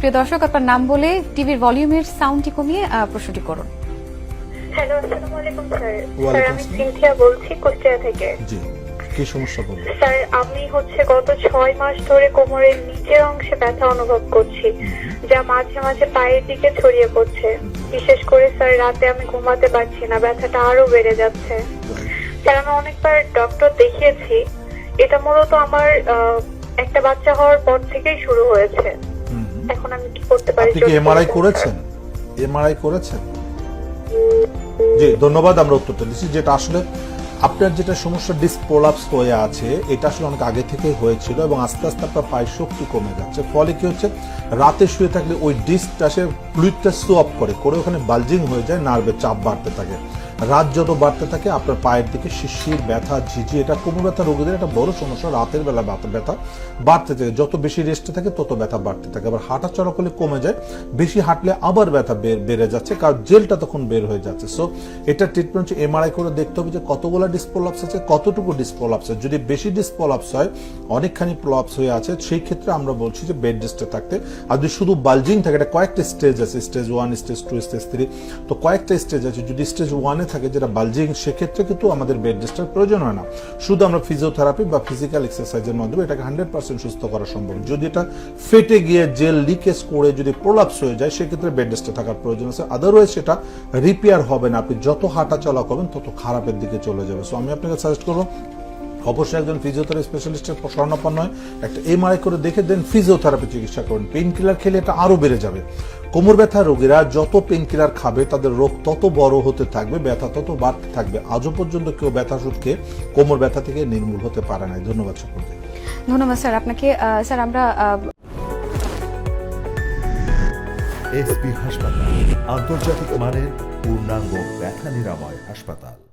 প্রিয় দর্শক আপনার নাম বলে টিভির ভলিউমের সাউন্ডটি কমিয়ে প্রশ্নটি করুন। হ্যালো আসসালামু আলাইকুম স্যার। স্যার আমি। সিনথিয়া বলছি কুষ্টিয়া থেকে। জি কি সমস্যা বলুন? স্যার আমি হচ্ছে গত ছয় মাস ধরে কোমরের নিচের অংশে ব্যথা অনুভব করছি যা মাঝে মাঝে পায়ের দিকে ছড়িয়ে পড়ছে। বিশেষ করে স্যার রাতে আমি ঘুমাতে পারছি না ব্যথাটা আরও বেড়ে যাচ্ছে। স্যার আমি অনেকবার ডক্টর দেখিয়েছি। এটা মূলত আমার আহ, একটা বাচ্চা হওয়ার পর থেকেই শুরু হয়েছে। এখন আমি কি করতে পারি? আপনি কি এমআরআই করেছেন? এমআরআই করেছেন? জি ধন্যবাদ আমরা উত্তরটা দিচ্ছি। যেটা আসলে আপনার যেটা সমস্যা ডিস্ক প্রলাপস হয়ে আছে এটা আসলে অনেক আগে থেকেই হয়েছিল এবং আস্তে আস্তে আপনার পায়ের শক্তি কমে যাচ্ছে। ফলে কি হচ্ছে? রাতে শুয়ে থাকলে ওই ডিস্কটা সে ফ্লুইডটা অফ করে করে ওখানে বালজিং হয়ে যায় নার্ভের চাপ বাড়তে থাকে। রাত যত বাড়তে থাকে, আপনার পায়ের দিকে শিশির ব্যথা, ঝিঝি, এটা কোমর ব্যথা, রোগীদের একটা বড় সমস্যা, রাতের বেলা ব্যথা বাড়তে থাকে। যত বেশি রেস্টে থাকে, তত ব্যথা বাড়তে থাকে। আবার হাঁটা চড়া করলে কমে যায়, বেশি হাঁটলে আবার ব্যথা বেড়ে যাচ্ছে, কারণ জেলটা তখন বের হয়ে যাচ্ছে। সো এটা ট্রিটমেন্ট হচ্ছে এমআরআই করে দেখতে হবে যে কতগুলো ডিসপোলাপস আছে, কতটুকু ডিসপোলাপস আছে। যদি বেশি ডিসপোলাপস হয়, অনেকখানি প্রলাপস হয়ে আছে, সেই ক্ষেত্রে আমরা বলছি যে বেড রেস্টে থাকতে। আর যদি শুধু বালজিং থাকে, এটা কয়েকটা স্টেজ আছে stage one stage two stage three তো কয়েকটা স্টেজ আছে। যদি স্টেজ ওয়ানে থাকে যেটা বালজিং সেক্ষেত্রে কিন্তু আমাদের বেড রেস্টের প্রয়োজন হয় না। শুধু আমরা ফিজিওথেরাপি বা ফিজিক্যাল এক্সারসাইজের মাধ্যমে এটাকে হান্ড্রেড পার্সেন্ট সুস্থ করা সম্ভব। যদি এটা ফেটে গিয়ে জেল লিকেজ করে যদি প্রলাপস হয়ে যায়, সেক্ষেত্রে বেড রেস্টে থাকার প্রয়োজন আছে। আদারওয়াইজ সেটা রিপেয়ার হবে না। আপনি যত হাঁটা চলা করবেন, তত খারাপের দিকে চলে যাবে। সো আমি আপনাকে সাজেস্ট করব অবশ্যই একজন ফিজিওথেরাপি স্পেশালিস্টের শরণাপন্ন হয়। একটা এমআরআই করে দেখে দেন ফিজিওথেরাপি চিকিৎসা করুন। পেইন কিলার খেলে এটা আরও বেড়ে যাবে। কোমর ব্যথা রোগীরা যত পেইন কিলার খাবে তাদের রোগ তত বড় হতে থাকবে ব্যথা তত বাড়তে থাকবে। আজও পর্যন্ত কেউ ব্যথা সুখকে কোমর ব্যথা থেকে নির্মূল হতে পারে না ধন্যবাদ সকলকে। ধন্যবাদ স্যার। আপনাকে স্যার আমরা এসপি হাসপাতাল আন্তর্জাতিক মানের পূর্ণাঙ্গ ব্যথা নিরাময় হাসপাতাল।